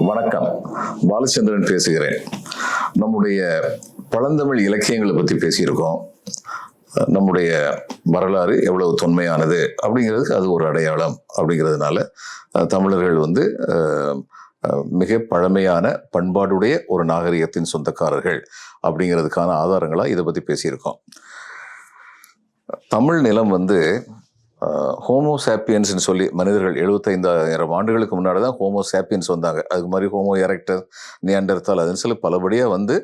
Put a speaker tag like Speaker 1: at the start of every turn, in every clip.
Speaker 1: வணக்கம். பாலச்சந்திரன் பேசுகிறேன். நம்முடைய பழந்தமிழ் இலக்கியங்களை பற்றி பேசியிருக்கோம். நம்முடைய வரலாறு எவ்வளவு தொன்மையானது அப்படிங்கிறதுக்கு அது ஒரு அடையாளம் அப்படிங்கிறதுனால தமிழர்கள் வந்து மிக பழமையான பண்பாடுடைய ஒரு நாகரிகத்தின் சொந்தக்காரர்கள் அப்படிங்கிறதுக்கான ஆதாரங்களாக இதை பற்றி பேசியிருக்கோம். தமிழ் நிலம் வந்து ஹோமோ சாப்பியன்ஸ்னு சொல்லி மனிதர்கள் எழுபத்தைந்தாயிரம் ஆண்டுகளுக்கு முன்னாடி தான் ஹோமோ சாப்பியன்ஸ் வந்தாங்க. அதுக்கு மாதிரி ஹோமோ எரக்டர் நியாண்டர்த்தால் அதுன்னு சொல்லி பலபடியாக வந்து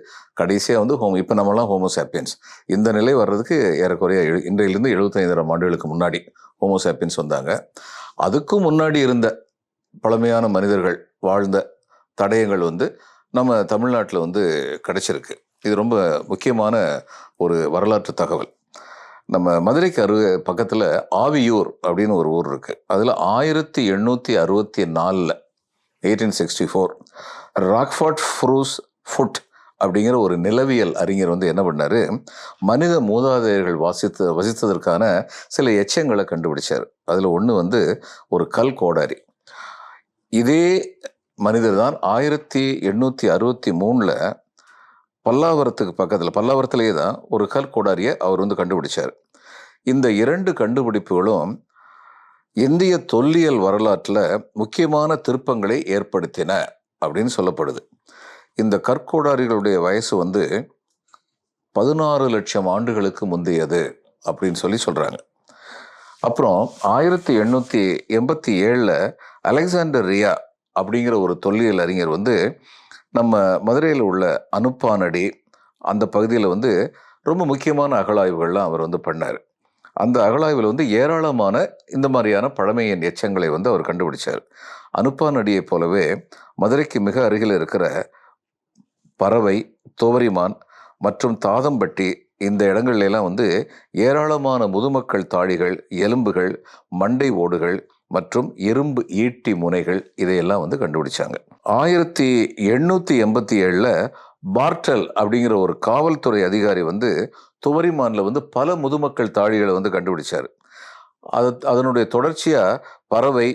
Speaker 1: கடைசியாக வந்து ஹோமோ இப்போ நம்மலாம் ஹோமோ சாப்பியன்ஸ் இந்த நிலை வர்றதுக்கு ஏறக்குறைய இன்றையிலிருந்து எழுபத்தைந்தாயிரம் ஆண்டுகளுக்கு முன்னாடி ஹோமோ சாப்பியன்ஸ் வந்தாங்க. அதுக்கும் முன்னாடி இருந்த பழமையான மனிதர்கள் வாழ்ந்த தடயங்கள் வந்து நம்ம தமிழ்நாட்டில் வந்து கிடைச்சிருக்கு. இது ரொம்ப முக்கியமான ஒரு வரலாற்று தகவல். நம்ம மதுரைக்கு அரு பக்கத்தில் ஆவியூர் அப்படின்னு ஒரு ஊர் இருக்குது அதில் ஆயிரத்தி எண்ணூற்றி அறுபத்தி நாலில் எயிட்டீன் சிக்ஸ்டி ஃபோர் ராக்ஃபர்ட் ஃப்ரூஸ் ஃபுட் அப்படிங்கிற ஒரு நிலவியல் அறிஞர் வந்து என்ன பண்ணார்? மனித மூதாதையர்கள் வாசித்து வசித்ததற்கான சில எச்சங்களை கண்டுபிடிச்சார். அதில் ஒன்று வந்து ஒரு கல் கோடாரி. இதே மனிதர் தான் ஆயிரத்தி எண்ணூற்றி அறுபத்தி மூணில் பல்லாவரத்துக்கு பக்கத்தில் பல்லாவரத்துலேயே தான் ஒரு கல் கோடாரியை அவர் வந்து கண்டுபிடிச்சார். இந்த இரண்டு கண்டுபிடிப்புகளும் இந்திய தொல்லியல் வரலாற்றில் முக்கியமான திருப்பங்களை ஏற்படுத்தின அப்படின்னு சொல்லப்படுது. இந்த கற்கோடாரிகளுடைய வயசு வந்து பதினாறு லட்சம் ஆண்டுகளுக்கு முந்தையது அப்படின்னு சொல்லி சொல்கிறாங்க அப்புறம் ஆயிரத்தி எண்ணூற்றி எண்பத்தி ஏழில் அலெக்சாண்டர் ரியா அப்படிங்கிற ஒரு தொல்லியல் அறிஞர் வந்து நம்ம மதுரையில் உள்ள அனுப்பானடி அந்த பகுதியில் வந்து ரொம்ப முக்கியமான அகழாய்வுகள்லாம் அவர் வந்து பண்ணார். அந்த அகழாய்வில் வந்து ஏராளமான இந்த மாதிரியான பழமையின் எச்சங்களை வந்து அவர் கண்டுபிடிச்சார். அனுப்பானடியைப் போலவே மதுரைக்கு மிக அருகில் இருக்கிற பறவை துவரிமான் மற்றும் தாதம்பட்டி இந்த இடங்கள்லாம் வந்து ஏராளமான முதுமக்கள் தாழிகள் எலும்புகள் மண்டை ஓடுகள் மற்றும் இரும்பு ஈட்டி முனைகள் இதையெல்லாம் வந்து கண்டுபிடிச்சாங்க. ஆயிரத்தி எண்ணூற்றி எண்பத்தி ஏழில் பார்ட்டல் அப்படிங்கிற ஒரு காவல்துறை அதிகாரி வந்து துவரிமானில் வந்து பல முதுமக்கள் தாழிகளை வந்து கண்டுபிடிச்சார். அது அதனுடைய தொடர்ச்சியாக பறவை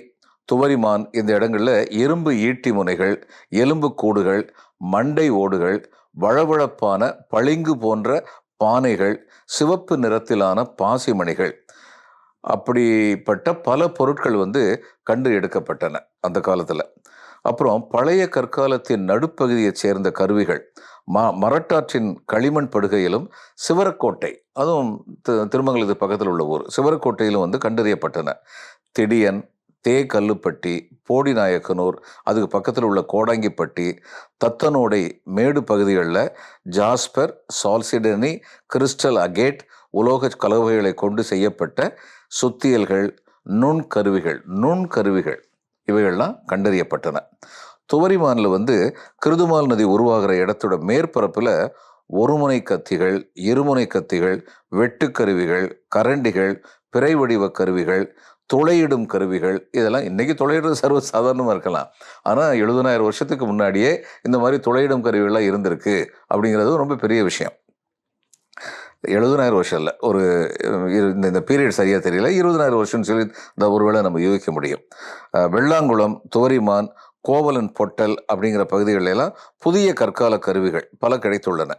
Speaker 1: துவரிமான் இந்த இடங்களில் இரும்பு ஈட்டி முனைகள் எலும்பு கூடுகள் மண்டை ஓடுகள் வழவழப்பான பளிங்கு போன்ற பானைகள் சிவப்பு நிறத்திலான பாசிமணிகள். அப்படிப்பட்ட பல பொருட்கள் வந்து கண்டு எடுக்கப்பட்டன அந்த காலத்தில். அப்புறம் பழைய கற்காலத்தின் நடுப்பகுதியைச் சேர்ந்த கருவிகள் ம மரட்டாற்றின் களிமண் படுகையிலும் சிவரக்கோட்டை அதுவும் தி- திருமங்கலத்துக்கு பக்கத்தில் உள்ள ஊர் சிவரக்கோட்டையிலும் வந்து கண்டறியப்பட்டன. திடியன் தே கல்லுப்பட்டி போடிநாயக்கனூர் அதுக்கு பக்கத்தில் உள்ள கோடாங்கிப்பட்டி தத்தனோடை மேடு பகுதிகளில் ஜாஸ்பர் சால்சிடனி கிறிஸ்டல் அகேட் உலோக கலவைகளை கொண்டு செய்யப்பட்ட சுத்தியல்கள் நுண்கருவிகள் நுண்கருவிகள் இவைகள்லாம் கண்டறியப்பட்டன. துவரிமானில் வந்து கிருதுமால் நதி உருவாகிற இடத்தோட மேற்பரப்பில் ஒருமுனை கத்திகள் இருமுனை கத்திகள் வெட்டுக்கருவிகள் கரண்டிகள் பிறை வடிவ கருவிகள் துளையிடும் கருவிகள் இதெல்லாம் இன்றைக்கி துளையிடுறது சர்வ சாதாரணமாக இருக்கலாம். ஆனால் எழுபதனாயிரம் வருஷத்துக்கு முன்னாடியே இந்த மாதிரி துளையிடும் கருவிகள்லாம் இருந்திருக்கு அப்படிங்கிறது ரொம்ப பெரிய விஷயம். எழுபதனாயிரம் வருஷம் இல்லை. ஒரு இந்த இந்த பீரியட் சரியாக தெரியல. இருபதனாயிரம் வருஷம்னு சொல்லி இந்த ஒருவேளை நம்ம யூகிக்க முடியும். வெள்ளாங்குளம் துவரிமான் கோவலன் பொட்டல் அப்படிங்கிற பகுதிகளிலெல்லாம் புதிய கற்கால கருவிகள் பல கிடைத்துள்ளன.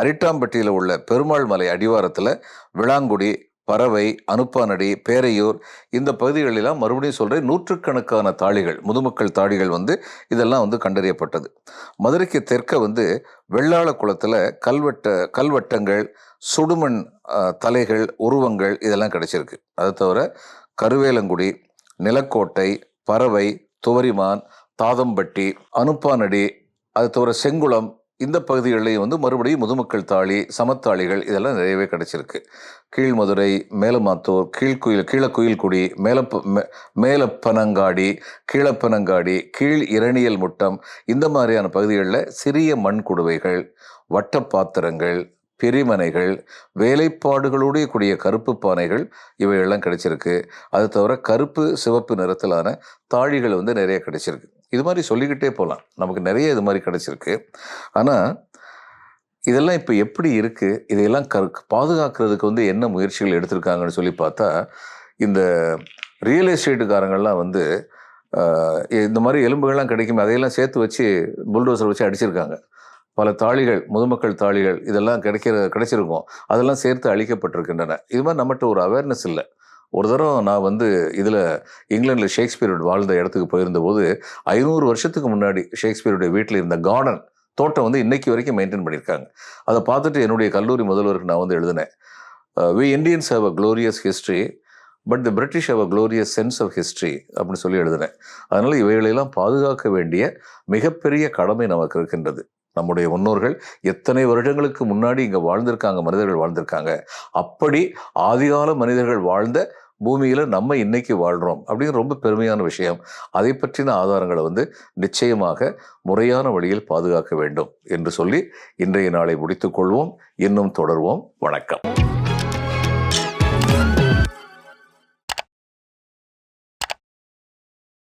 Speaker 1: அரிட்டாம்பட்டியில் உள்ள பெருமாள் மலை அடிவாரத்தில் விளாங்குடி பறவை அனுப்பானடி பேரையூர் இந்த பகுதிகளெல்லாம் மறுபடியும் சொல்கிறேன் நூற்றுக்கணக்கான தாழிகள் முதுமக்கள் தாழிகள் வந்து இதெல்லாம் வந்து கண்டறியப்பட்டது. மதுரைக்கு தெற்க வந்து வெள்ளாள குளத்தில் கல்வெட்ட கல்வட்டங்கள் சுடுமண் தலைகள் உருவங்கள் இதெல்லாம் கிடைச்சிருக்கு. அது தவிர கருவேலங்குடி நிலக்கோட்டை பறவை துவரிமான் தாதம்பட்டி அனுப்பானடி அது தவிர செங்குளம் இந்த பகுதிகளிலையும் வந்து மறுபடியும் முதுமக்கள் தாளி சமத்தாளிகள் இதெல்லாம் நிறையவே கிடச்சிருக்கு. கீழ்மதுரை மேலமாத்தூர் கீழ்குயில் கீழக்குயில்குடி மேலப்ப மே- மேலப்பனங்காடி கீழப்பனங்காடி கீழ் இரணியல் முட்டம் இந்த மாதிரியான பகுதிகளில் சிறிய மண் குடுவைகள் வட்டப்பாத்திரங்கள் பிரிமனைகள் வேலைப்பாடுகளோடைய கூடிய கருப்பு பானைகள் இவையெல்லாம் கிடைச்சிருக்கு. அது தவிர கருப்பு சிவப்பு நிறத்திலான தாழிகள் வந்து நிறைய கிடைச்சிருக்கு. இது மாதிரி சொல்லிக்கிட்டே போகலாம் நமக்கு நிறைய இது மாதிரி கிடச்சிருக்கு. ஆனால் இதெல்லாம் இப்போ எப்படி இருக்குது இதையெல்லாம் கரு பாதுகாக்கிறதுக்கு வந்து என்ன முயற்சிகள் எடுத்திருக்காங்கன்னு சொல்லி பார்த்தா இந்த ரியல் எஸ்டேட்டுக்காரங்கள்லாம் வந்து இந்த மாதிரி எலும்புகள்லாம் கிடைக்கும் அதையெல்லாம் சேர்த்து வச்சு புல்டோசர் வச்சு அடிச்சிருக்காங்க. பல தாளிகள் முதுமக்கள் தாளிகள் இதெல்லாம் கிடைக்கிற கிடைச்சிருக்கும். அதெல்லாம் சேர்த்து அழிக்கப்பட்டிருக்கின்றன. இது மாதிரி நம்மகிட்ட ஒரு அவேர்னஸ் இல்லை. ஒரு தரம் நான் வந்து இதில் இங்கிலாண்டில் ஷேக்ஸ்பியரோட வாழ்ந்த இடத்துக்கு போயிருந்தபோது ஐநூறு வருஷத்துக்கு முன்னாடி ஷேக்ஸ்பியருடைய வீட்டில் இருந்த கார்டன் தோட்டம் வந்து இன்றைக்கி வரைக்கும் மெயின்டைன் பண்ணியிருக்காங்க. அதை பார்த்துட்டு என்னுடைய கல்லூரி முதல்வருக்கு நான் வந்து எழுதினேன். We Indians have a glorious history but the British have a glorious sense of history அப்படின்னு சொல்லி எழுதினேன். அதனால் இவைகளெல்லாம் பாதுகாக்க வேண்டிய மிகப்பெரிய கடமை நமக்கு இருக்கின்றது. நம்முடைய முன்னோர்கள் எத்தனை வருடங்களுக்கு முன்னாடி இங்கே வாழ்ந்திருக்காங்க மனிதர்கள் வாழ்ந்திருக்காங்க. அப்படி ஆதிகால மனிதர்கள் வாழ்ந்த பூமியில் நம்ம இன்னைக்கு வாழ்கிறோம் அப்படின்னு ரொம்ப பெருமையான விஷயம். அதை பற்றின ஆதாரங்களை வந்து நிச்சயமாக முறையான வழியில் பாதுகாக்க வேண்டும் என்று சொல்லி இன்றைய நாளை முடித்துக்கொள்வோம் இன்னும் தொடர்வோம். வணக்கம்.